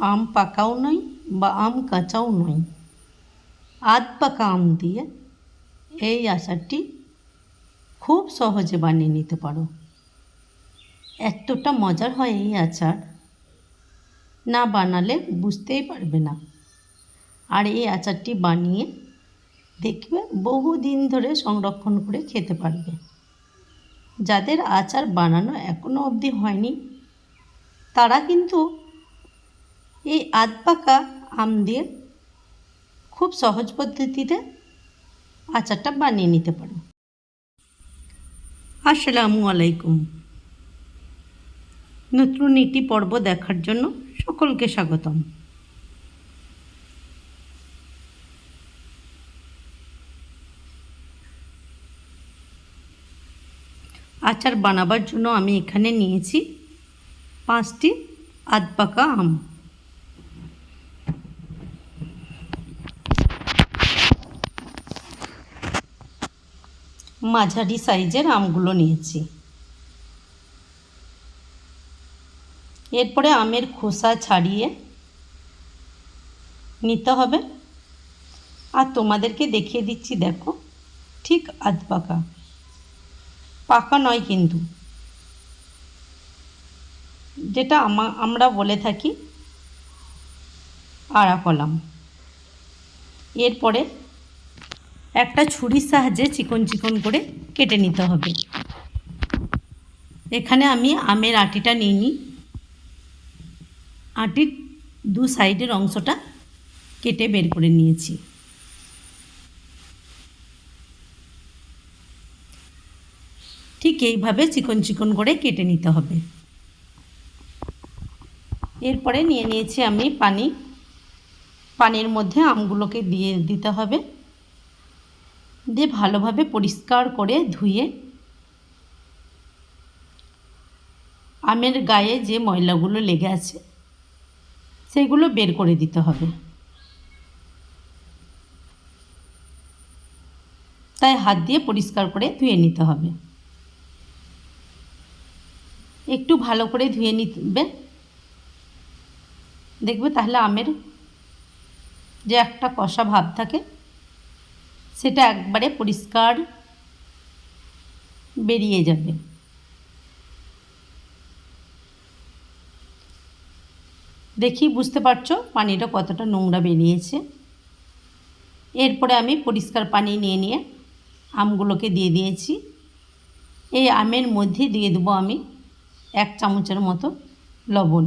আম পাকাও নয় বা আম কাঁচাও নয় আধ পাকা আম দিয়ে এই আচারটি খুব সহজে বানিয়ে নিতে পারো। এতটা মজার হয় এই আচার। না বানালে বুঝতেই পারবে না। আর এই আচারটি বানিয়ে দেখবে বহু দিন ধরে সংরক্ষণ করে খেতে পারবে। যাদের আচার বানানো এখনও অবধি হয়নি, তারা কিন্তু এই আধ পাকা আম দিয়ে খুব সহজ পদ্ধতিতে আচারটা বানিয়ে নিতে পারো। আসসালামু আলাইকুম। নতুন একটি পর্ব দেখার জন্য সকলকে স্বাগতম। আচার বানাবার জন্য আমি এখানে নিয়েছি পাঁচটি আধ পাকা আম। মাঝারি সাইজের আমগুলো নিয়েছি। এরপরে আমের খোসা ছাড়িয়ে নিতে হবে। আর তোমাদেরকে দেখিয়ে দিচ্ছি, দেখো, ঠিক আধ পাকা পাকা নয় কিন্তু। যেটা আমা, আমরা বলে থাকি আড়া কলাম এরপরে একটা ছুরির সাহায্যে চিকন চিকন করে কেটে নিতে হবে। এখানে আমি আমের আটিটা নিয়ে নিই। আটির দু সাইডের অংশটা কেটে বের করে নিয়েছি। ঠিক এইভাবে চিকন চিকন করে কেটে নিতে হবে। এরপরে নিয়ে নিয়েছি আমি পানি। পানির মধ্যে আমগুলোকে দিয়ে দিতে হবে। দিয়ে ভালোভাবে পরিষ্কার করে ধুয়ে আমের গায়ে যে ময়লাগুলো লেগে আছে, সেগুলো বের করে দিতে হবে। তাই হাত দিয়ে পরিষ্কার করে ধুয়ে নিতে হবে। একটু ভালো করে ধুয়ে নিবে দেখবে তাহলে আমের যে একটা কষা ভাব থাকে সেটা একবারে পরিষ্কার বেরিয়ে যাবে। দেখি, বুঝতে পারছ পানিটা কতটা নোংরা বেরিয়েছে? এরপরে আমি পরিষ্কার পানি নিয়ে নিয়ে আমগুলোকে দিয়ে দিয়েছি। এই আমের মধ্যে দিয়ে দেবো আমি এক চামচের মতো লবণ।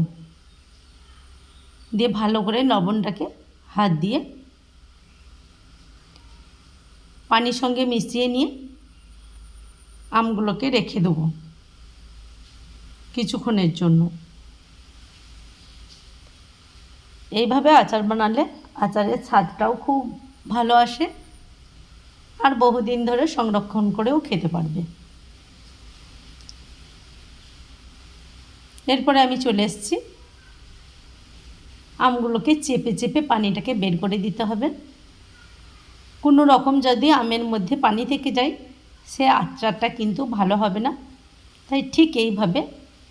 দিয়ে ভালো করে লবণটাকে হাত দিয়ে পানির সঙ্গে মিশিয়ে নিয়ে আমগুলোকে রেখে দেবো কিছুক্ষণের জন্য। এইভাবে আচার বানালে আচারের স্বাদটাও খুব ভালো আসে আর বহুদিন ধরে সংরক্ষণ করেও খেতে পারবে। এরপরে আমি চলে এসেছি। আমগুলোকে চেপে চেপে পানিটাকে বের করে দিতে হবে। কোনো রকম যদি আমের মধ্যে পানি থেকে যায়, সে আচারটা কিন্তু ভালো হবে না। তাই ঠিক এইভাবে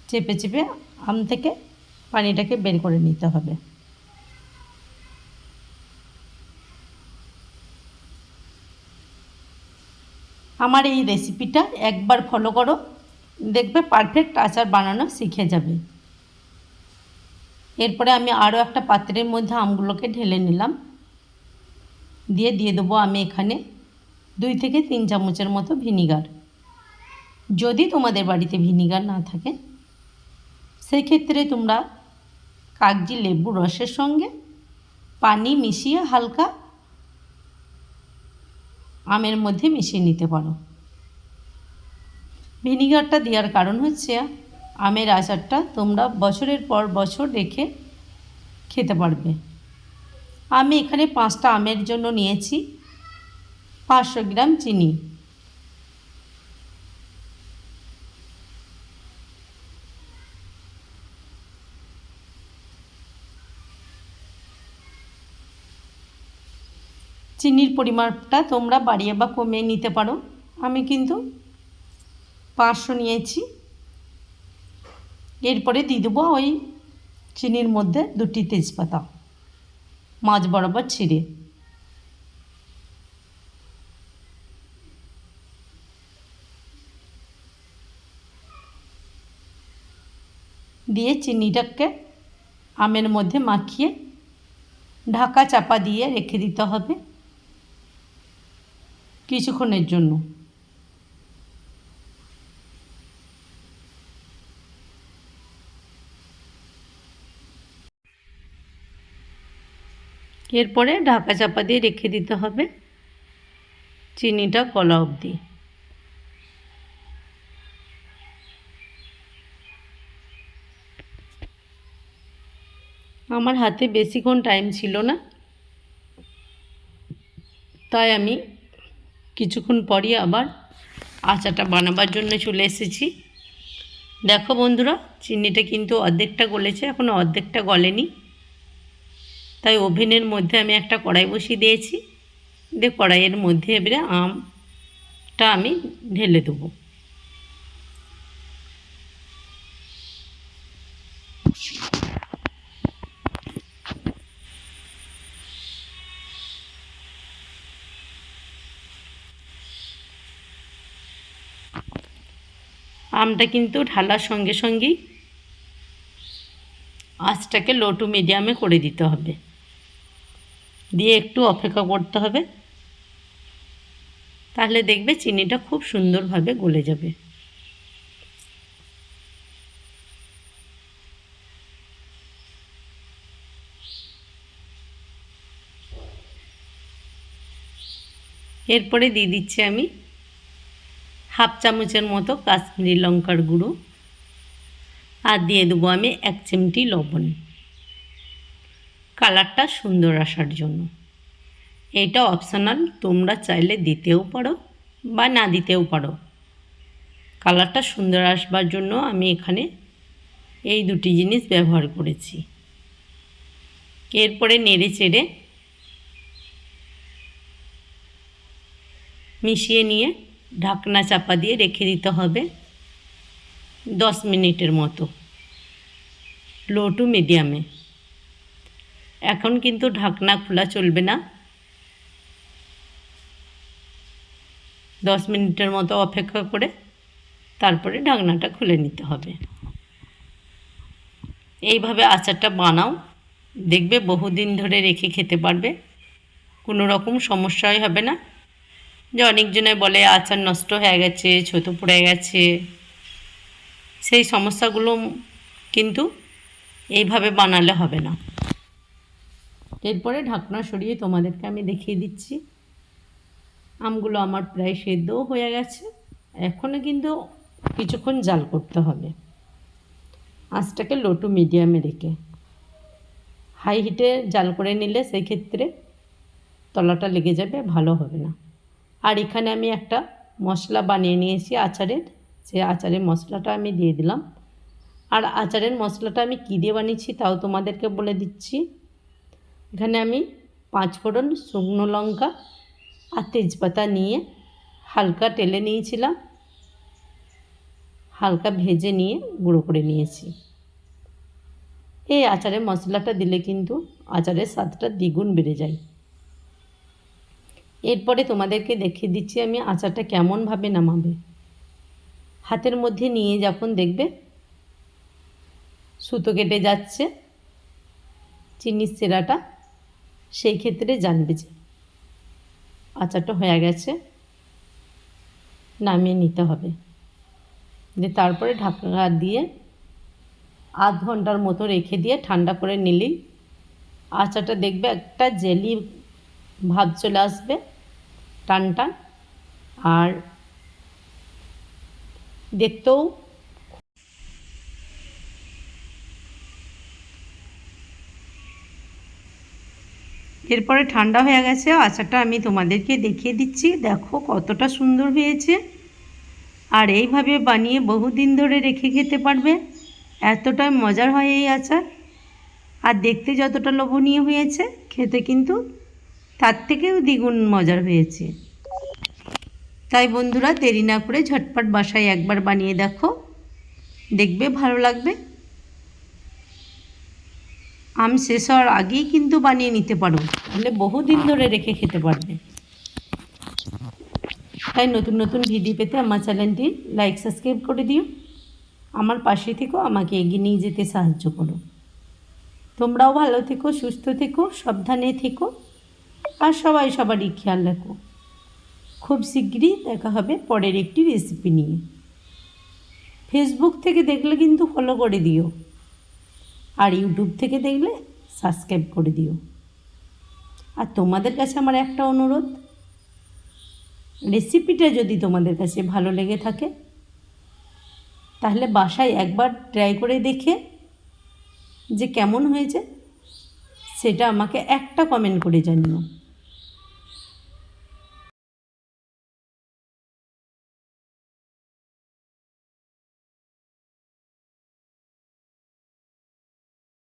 চেপে চেপে আম থেকে পানিটাকে বের করে নিতে হবে। আমার এই রেসিপিটা একবার ফলো করো, দেখবে পারফেক্ট আচার বানানো শিখে যাবে। এরপরে আমি আরও একটা পাত্রের মধ্যে আমগুলোকে ঢেলে নিলাম। দিয়ে দিয়ে দেবো আমি এখানে দুই থেকে তিন চামচের মতো ভিনিগার। যদি তোমাদের বাড়িতে ভিনিগার না থাকে, সেক্ষেত্রে তোমরা কাগজি লেবু রসের সঙ্গে পানি মিশিয়ে হালকা আমের মধ্যে মিশিয়ে নিতে পারো। ভিনিগারটা দেওয়ার কারণ হচ্ছে আমের আচারটা তোমরা বছরের পর বছর রেখে খেতে পারবে। আমি এখানে পাঁচটা আমের জন্য নিয়েছি। পাঁচশো গ্রাম চিনি। চিনির পরিমাণটা তোমরা বাড়িয়ে বা কমিয়ে নিতে পারো। আমি কিন্তু পাঁচশো নিয়েছি। এরপরে দিয়ে দেবো ওই চিনির মধ্যে দুটি তেজপাতা। মাছ বরাবর ছিঁড়ে। দিয়ে চিনিটাকে আমের মধ্যে মাখিয়ে ঢাকা চাপা দিয়ে রেখে দিতে হবে কিছুক্ষণের জন্য। এরপরে ঢাকা চাপা দিয়ে রেখে দিতে হবে চিনিটা কলা অবধি। আমার হাতে বেশিক্ষণ টাইম ছিল না, তাই আমি কিছুক্ষণ পরই আবার আচাটা বানাবার জন্য চলে এসেছি। দেখো বন্ধুরা, চিনিটা কিন্তু অর্ধেকটা গলেছে এখনও অর্ধেকটা গলেনি। তাই ওভেনের মধ্যে আমি একটা কড়াই বসিয়ে দিয়েছি। দিয়ে কড়াইয়ের মধ্যে এবারে আমটা আমি ঢেলে দেবো। আমটা কিন্তু ঢালার সঙ্গে সঙ্গেই আঁচটাকে লো টু মিডিয়ামে করে দিতে হবে। দিয়ে একটু অপেক্ষা করতে হবে। তাহলে দেখবে চিনিটা খুব সুন্দরভাবে গলে যাবে। এরপরে দিয়ে দিচ্ছি আমি হাফ চামচের মতো কাশ্মীরি লঙ্কার গুঁড়ো। আর দিয়ে দেবো আমি এক চিমটি লবণ। কালারটা সুন্দর আসার জন্য। এটা অপশনাল তোমরা চাইলে দিতেও পারো বা না দিতেও পারো। কালারটা সুন্দর আসবার জন্য আমি এখানে এই দুটি জিনিস ব্যবহার করেছি। এরপরে নেড়ে চেড়ে মিশিয়ে নিয়ে ঢাকনা চাপা দিয়ে রেখে দিতে হবে দশ মিনিটের মতো। লো টু মিডিয়ামে এখন কিন্তু ঢাকনা খোলা চলবে না। দশ মিনিটের মতো অপেক্ষা করে তারপরে ঢাকনাটা খুলে নিতে হবে। এইভাবে আচারটা বানাও। দেখবে বহুদিন ধরে রেখে খেতে পারবে। কোনো রকম সমস্যাই হবে না। যে অনেকজনে বলে, আচার নষ্ট হয়ে গেছে, ছোটো পড়ে গেছে। সেই সমস্যাগুলো কিন্তু এইভাবে বানালে হবে না। এরপরে ঢাকনা সরিয়ে তোমাদেরকে আমি দেখিয়ে দিচ্ছি। আমগুলো আমার প্রায় সেদ্ধও হয়ে গেছে। এখনও কিন্তু কিছুক্ষণ জাল করতে হবে। আঁচটাকে লো টু মিডিয়ামে রেখে। হাই হিটে জাল করে নিলে সেই ক্ষেত্রে তলাটা লেগে যাবে, ভালো হবে না। আর এখানে আমি একটা মশলা বানিয়ে নিয়েছি আচারের। সে আচারের মশলাটা আমি দিয়ে দিলাম। আর আচারের মশলাটা আমি কী দিয়ে বানিয়েছি তাও তোমাদেরকে বলে দিচ্ছি। এখানে আমি পাঁচ ফোড়ন শুকনো লঙ্কা আর তেজপাতা নিয়ে হালকা টেলে নিয়েছিলাম। হালকা ভেজে নিয়ে গুঁড়ো করে নিয়েছি। এই আচারের মশলাটা দিলে কিন্তু আচারের স্বাদটা দ্বিগুণ বেড়ে যায়। এরপরে তোমাদেরকে দেখিয়ে দিচ্ছি আমি আচারটা কেমনভাবে নামাবে। হাতের মধ্যে নিয়ে যখন দেখবে সুতো কেটে যাচ্ছে, চিনির সেরাটা সেই ক্ষেত্রে জানবে যে আচারটা হয়ে গেছে, নামিয়ে নিতে হবে। দিয়ে তারপরে ঢাকা দিয়ে আধ ঘণ্টার মতো রেখে দিয়ে ঠান্ডা করে নিলেই আচারটা দেখবে একটা জেলি ভাব চলে আসবে টান টান আর দেখতেও এরপরে ঠান্ডা হয়ে গেছে, আচারটা আমি তোমাদেরকে দেখিয়ে দিচ্ছি। দেখো কতটা সুন্দর হয়েছে। আর এইভাবে বানিয়ে বহুদিন ধরে রেখে খেতে পারবে। এতটাই মজার হয় এই আচার। আর দেখতে যতটা লোভনীয় হয়েছে, খেতে কিন্তু তার থেকেও দ্বিগুণ মজার হয়েছে। তাই বন্ধুরা, দেরি না করে ঝটপট বাসায় একবার বানিয়ে দেখো। দেখবে ভালো লাগবে। আম শেষ হওয়ার আগেই কিন্তু বানিয়ে নিতে পারো। তাহলে বহুদিন ধরে রেখে খেতে পারবে। তাই নতুন নতুন ভিডিও পেতে আমার চ্যানেলটি লাইক, সাবস্ক্রাইব করে দিও। আমার পাশে থেকেও আমাকে এগিয়ে নিয়ে যেতে সাহায্য করো। তোমরাও ভালো থেকো, সুস্থ থেকো, সাবধানে থেকো, আর সবাই সবারই খেয়াল রাখো। খুব শিগগিরই দেখা হবে পরের একটি রেসিপি নিয়ে। ফেসবুক থেকে দেখলে কিন্তু ফলো করে দিও। আর ইউটিউব থেকে দেখলে সাবস্ক্রাইব করে দিও। আর তোমাদের কাছে আমার একটা অনুরোধ রেসিপিটা যদি তোমাদের কাছে ভালো লেগে থাকে, তাহলে বাসায় একবার ট্রাই করে দেখে যে কেমন হয়েছে, সেটা আমাকে একটা কমেন্ট করে জানিও।